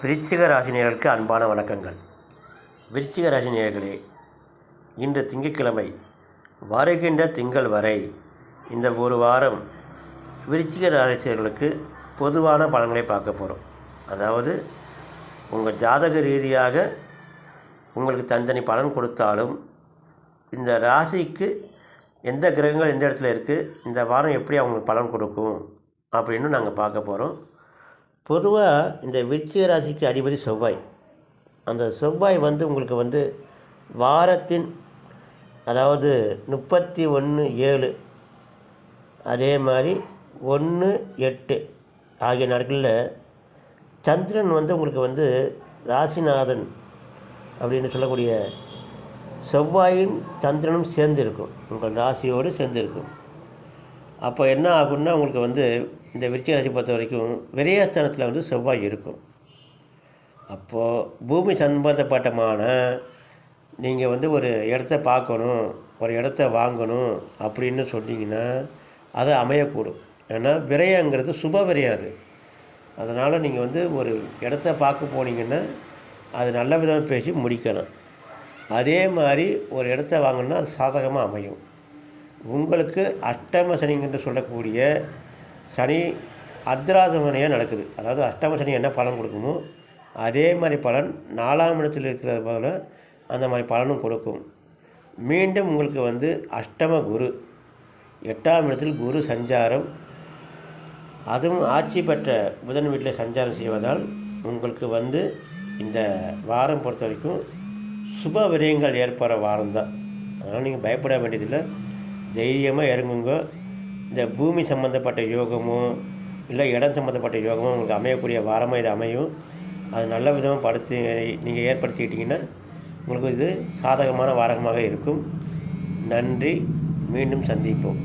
விருச்சிக ராசினியர்களுக்கு அன்பான வணக்கங்கள். விருச்சிக ராசினியர்களே இன்று திங்கட்கிழமை வருகின்ற திங்கள் வரை இந்த ஒரு வாரம் விருச்சிக ராசினியர்களுக்கு பொதுவான பலன்களை பார்க்க போகிறோம் அதாவது உங்கள் ஜாதக ரீதியாக உங்களுக்கு தனித்தனி பலன் கொடுத்தாலும் இந்த ராசிக்கு எந்த கிரகங்கள் எந்த இடத்துல இருக்குது இந்த வாரம் எப்படி அவங்களுக்கு பலன் கொடுக்கும் அப்படின்னு நாங்கள் பார்க்க போகிறோம் பொதுவாக இந்த விருச்சிக ராசிக்கு அதிபதி செவ்வாய். அந்த செவ்வாய் வந்து உங்களுக்கு வந்து வாரத்தின் அதாவது முப்பத்தி ஒன்று ஏழு அதே மாதிரி ஒன்று எட்டு ஆகிய நாட்களில் சந்திரன் வந்து உங்களுக்கு வந்து ராசிநாதன் அப்படின்னு சொல்லக்கூடிய செவ்வாயும் சந்திரனும் சேர்ந்து இருக்கும் உங்கள் ராசியோடு சேர்ந்து இருக்கும் அப்போ என்ன ஆகும்னா உங்களுக்கு வந்து இந்த விருச்சிக ராசி பொறுத்த வரைக்கும் விரயஸ்தானத்தில் வந்து செவ்வாய் இருக்கும். அப்போது பூமி சம்பந்தப்பட்டமான நீங்கள் வந்து ஒரு இடத்த பார்க்கணும் ஒரு இடத்த வாங்கணும் அப்படின்னு சொன்னீங்கன்னா அது அமையக்கூடும். ஏன்னா விரயங்கிறது சுப விரயம் அது. அதனால் நீங்கள் வந்து ஒரு இடத்த பார்க்க போனீங்கன்னா அது நல்ல விதமாக பேசி முடிக்கணும் அதே மாதிரி ஒரு இடத்த வாங்கணும்னா அது சாதகமாக அமையும். உங்களுக்கு அஷ்டம சனிங்கன்று சொல்லக்கூடிய சனி அத்ராதமனையாக நடக்குது. அதாவது அஷ்டம சனி என்ன பலன் கொடுக்குமோ அதே மாதிரி பலன் நாலாம் இடத்தில் இருக்கிறது போல அந்த மாதிரி பலனும் கொடுக்கும். மீண்டும் உங்களுக்கு வந்து அஷ்டம குரு எட்டாம் இடத்தில் குரு சஞ்சாரம் அதுவும் ஆட்சி பெற்ற புதன் வீட்டில் சஞ்சாரம் செய்வதால் உங்களுக்கு வந்து இந்த வாரம் பொறுத்த வரைக்கும் சுப விரயங்கள் ஏற்படுற வாரம் தான். அதனால் நீங்கள் பயப்பட வேண்டியதில்லை. தைரியமாக இறங்குங்க. இந்த பூமி சம்மந்தப்பட்ட யோகமோ இல்லை இடம் சம்மந்தப்பட்ட யோகமோ உங்களுக்கு அமையக்கூடிய வாரமாக இது அமையும். அது நல்ல விதமாக படுத்து நீங்கள் ஏற்படுத்திக்கிட்டிங்கன்னா உங்களுக்கு இது சாதகமான வாரகமாக இருக்கும். நன்றி. மீண்டும் சந்திப்போம்.